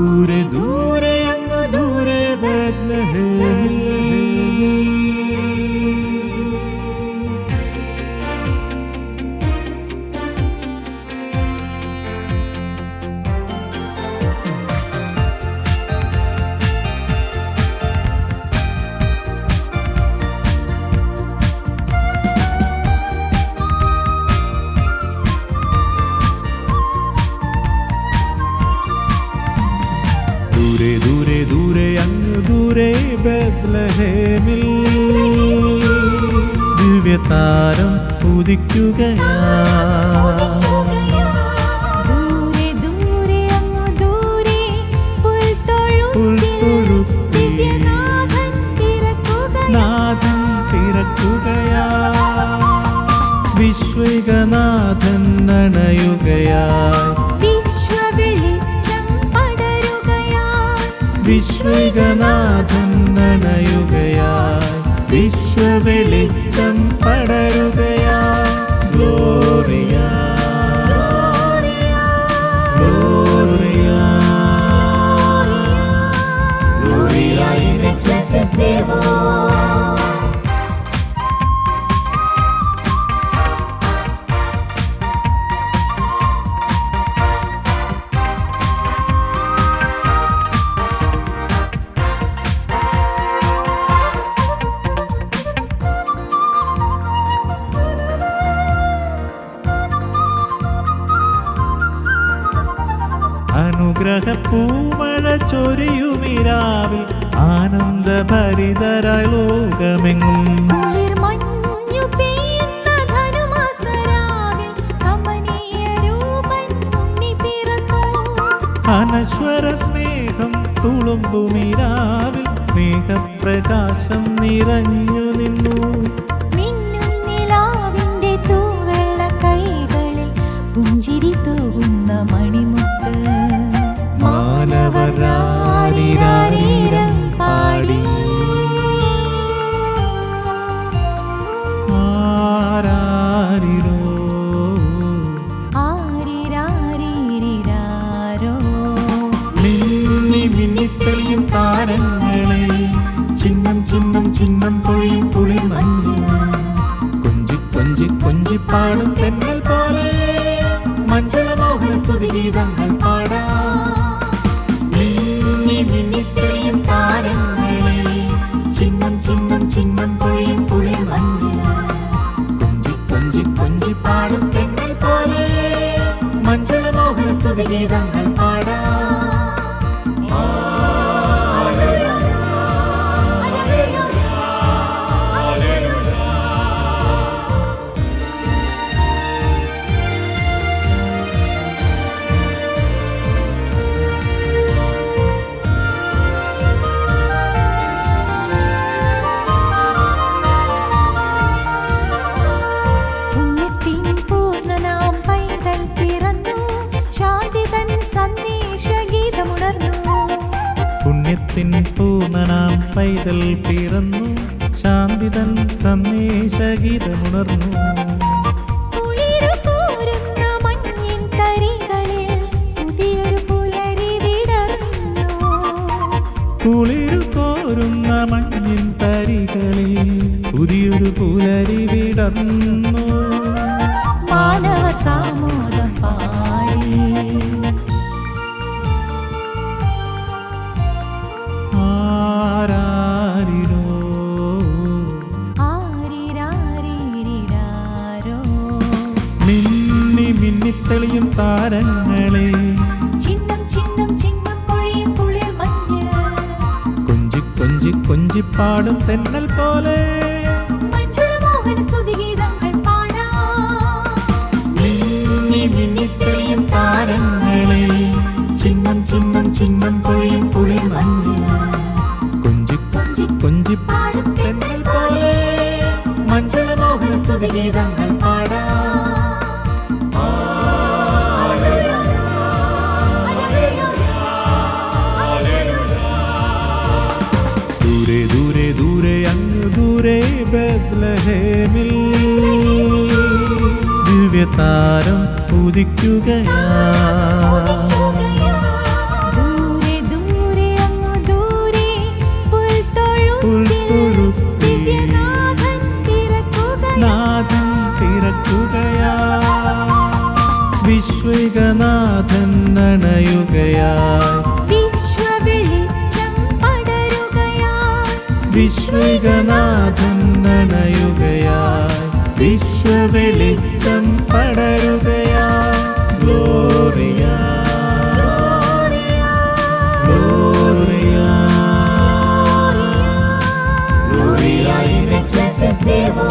ദൂരെ ദൂരെ ദൂരെ ദൂരെ ദൂരെ അങ്ങ് ദൂരെ ബത്ലഹേമിൽ ദിവ്യതാരം ഉദിക്കുകയാ വിശ്വികനാഥൻ ദൂരെ വിശ്വകനാഥൻ അണയുകയായി വിശ്വവെളിച്ചം അനുഗ്രഹ പൂമഴ ചൊരിയുമിരാവിൽ ആനന്ദഭരിതരായി ലോകമെങ്ങും രൂപൻ ഉണ്ണി പിറന്നു. അനശ്വര സ്നേഹം തുളുമ്പുമിരാവിൽ സ്നേഹപ്രകാശം നിറഞ്ഞു നിന്നു ചിഹ്നം ചിഹ്നം ചിഹ്നം പൊഴിയും പുളിയും കൊഞ്ചി കൊഞ്ചി കൊഞ്ചി പാടും പെണ്ണൽ പോലെ. മഞ്ജുള മോഹന സ്തുതി ഗീതങ്ങൾ പൂർണനാം പൈതൽ പിറന്നു. ശാന്തിതൻ സന്ദേശഗീതമുണർന്നു. കുളിരു കോരുന്ന മഞ്ഞിൻ തരികളിൽ പുതിയൊരു പുലരി വിടർന്നു. താരങ്ങളെ. കൊഞ്ചി കൊഞ്ചി കൊഞ്ചി പാടും തെന്നൽ പോലെ. താരങ്ങളെ. ചിഹ്നം ചിഹ്നം ചിഹ്നം പൊഴിയും കുളിർ മഞ്ഞ്. കൊഞ്ചി കൊഞ്ചി കൊഞ്ചി പാടും തെന്നൽ പോലെ. മഞ്ജള മോഹന സ്തുതി ഗീതങ്ങൾ ദൂരെ ദൂരെ ദൂരെ അങ്ങ് ദൂരെ ബദ്ലഹേമിൽ ദിവ്യതാരം ഉദിക്കുകയാ ദൂരെ ദൂരെ അങ്ങ് ദൂരെ നാഥൻ തിരക്കുകയാ വിശ്വികനാഥൻ നണയുകയായി. ഏകനാഥൻ നണയുകയായി വിശ്വവെളിച്ചം പടരുകയായി Gloria Gloria. In excelsis Deo